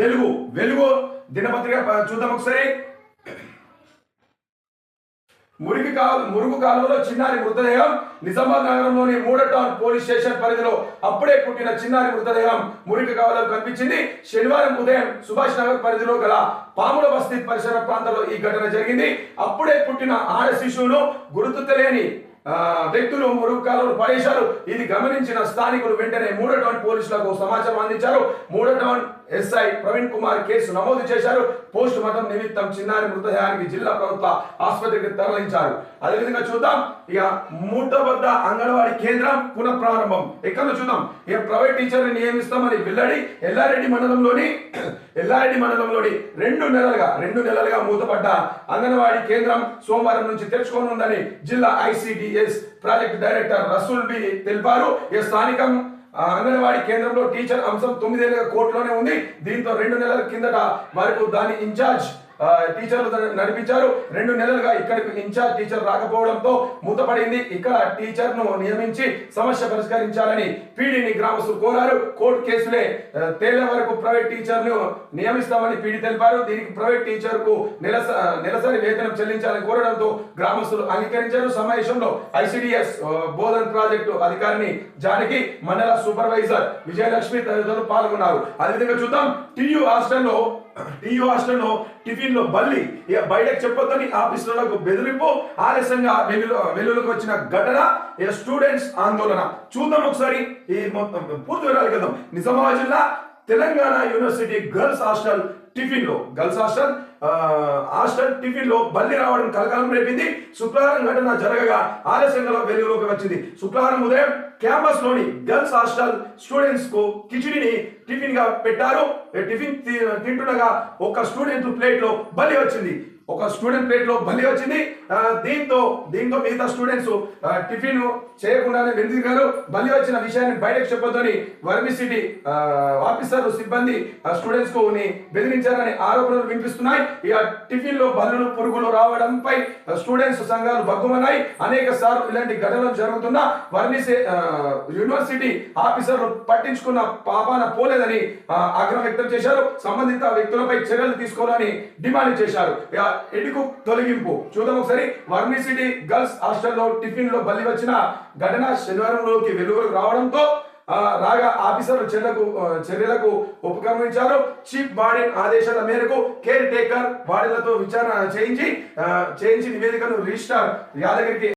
వెలుగు వెలుగు. దినపత్రిక చూద్దాం ఒకసారి. మురికి కాలు మురుగు కాలంలో చిన్నారి మృతదేహం. నిజామాబాద్ నగరంలోని మూడో టౌన్ పోలీస్ స్టేషన్ పరిధిలో అప్పుడే పుట్టిన చిన్నారి మృతదేహం మురికి కాలువలో కనిపించింది. శనివారం ఉదయం సుభాష్ నగర్ పరిధిలో గల పాముల బస్తీ పరిసర ప్రాంతంలో ఈ ఘటన జరిగింది. అప్పుడే పుట్టిన ఆడ శిశువును గుర్తు తెలియని వ్యక్తులు మురుగు కాలువలు పడేశారు ఇది గమనించిన స్థానికులు వెంటనే మూడో టౌన్ పోలీసులకు సమాచారం అందించారు. మూడో town SI Praveen Kumar case నమోదు చేశారు. పోస్ట్ మార్టం నిమిత్తం చిన్నారి మృతదేహానికి జిల్లా ప్రభుత్వ ఆసుపత్రికి తరలించారు. అదేవిధంగా చూద్దాం. ఇక మూట వద్ద అంగన్వాడీ కేంద్రం పునః ప్రారంభం ఎక్కడ చూద్దాం? ఇక ప్రైవేట్ టీచర్ని నియమిస్తామని వెల్లడి ఎల్లారెడ్డి మండలంలోని ఎల్లారెడ్డి మండలంలోని రెండు నెలలుగా రెండు నెలలుగా మూతపడ్డ అంగన్వాడీ కేంద్రం సోమవారం నుంచి తెరుచుకోనుందని జిల్లా ICDS project director Rasool B తెలిపారు. ఈ స్థానికం అంగన్వాడీ కేంద్రంలో టీచర్ అంశం తొమ్మిదేళ్ళ కోర్టులోనే ఉంది. దీంతో రెండు నెలల కిందట వరకు దాని ఇన్ఛార్జ్ టీచర్లు నడిపించారు. రెండు నెలలుగా ఇక్కడికి ఇన్ఛార్జ్ టీచర్ రాకపోవడంతో మూతపడింది. ఇక్కడ టీచర్ను నియమించి సమస్య పరిష్కరించాలని పీడీని గ్రామస్తులు కోరారు. కోర్టు కేసులే తేలే వరకు ప్రైవేట్ టీచర్ను నియమిస్తామని పీడీ తెలిపారు. దీనికి ప్రైవేట్ టీచర్కు నెలస నెలసరి వేతనం చెల్లించాలని కోరడంతో గ్రామస్తులు అంగీకరించారు. సమావేశంలో ఐసిడిఎస్ బోధన్ ప్రాజెక్టు అధికారిని జానకి మండల సూపర్వైజర్ విజయలక్ష్మి తదితరులు పాల్గొన్నారు. అదేవిధంగా చూద్దాం. టియు హాస్టల్లో టియు హాస్టల్లో టిఫిన్లో బల్లి ఇక బయటకు చెప్పొద్దని ఆఫీసులకు బెదిరింపు ఆలస్యంగా వెల్లులో వెల్లులకు వచ్చిన ఘటన ఇక స్టూడెంట్స్ ఆందోళన. చూద్దాం ఒకసారి ఈ మొత్తం పూర్తి వివరాలు కదా నిజామాబాద్ జిల్లా తెలంగాణ యూనివర్సిటీ గర్ల్స్ హాస్టల్ టిఫిన్లో గర్ల్స్ హాస్టల్ హాస్టల్ టిఫిన్లో బల్లి రావడం కలకాలం రేపింది. శుక్రవారం ఘటన జరగగా ఆలస్యంగా వెలుగులోకి వచ్చింది. శుక్రవారం ఉదయం క్యాంపస్లోని గర్ల్స్ హాస్టల్ స్టూడెంట్స్కు కిచిడిని టిఫిన్గా పెట్టారు టిఫిన్ తి- తింటుండగా ఒక స్టూడెంట్ ప్లేట్లో బలి వచ్చింది. ఒక స్టూడెంట్ ప్లేట్లో బలి వచ్చింది. దీంతో దీంతో మిగతా స్టూడెంట్స్ టిఫిన్ చేయకుండానే వెనుదిగారు బలి వచ్చిన విషయాన్ని బయటకు చెప్పొద్దని వర్మి సిటీ ఆఫీసర్ సిబ్బంది స్టూడెంట్స్కు ని బెదిరించారని ఆరోపణలు వినిపిస్తున్నాయి. ఇక టిఫిన్లో బల్లులు పురుగులు రావడంపై స్టూడెంట్స్ సంఘాలు బగ్గుమన్నాయి అనేక సార్లు ఇలాంటి ఘటనలు జరుగుతున్నా వర్మి యూనివర్సిటీ ఆఫీసర్లు పట్టించుకున్న పాపాన పోలేదని ఆగ్రహం వ్యక్తం చేశారు. సంబంధిత వ్యక్తులపై చర్యలు తీసుకోవాలని డిమాండ్ చేశారు. ఇక ఎడుకు తొలగింపు. చూద్దాం ఒకసారి వర్మి సిటీ గర్ల్స్ హాస్టల్లో టిఫిన్లో బలి వచ్చిన ఘటన శనివారంలోకి వెలుగులోకి రావడంతో ఆ, రాగా ఆఫీసర్లు చర్యలకు చర్యలకు ఉపక్రమించారు. చీఫ్ బాడీ ఆదేశాల మేరకు కేర్ టేకర్ బాడీలతో విచారణ చేయించి చేయించి నివేదికను రిజిస్టార్ యాదగిరికి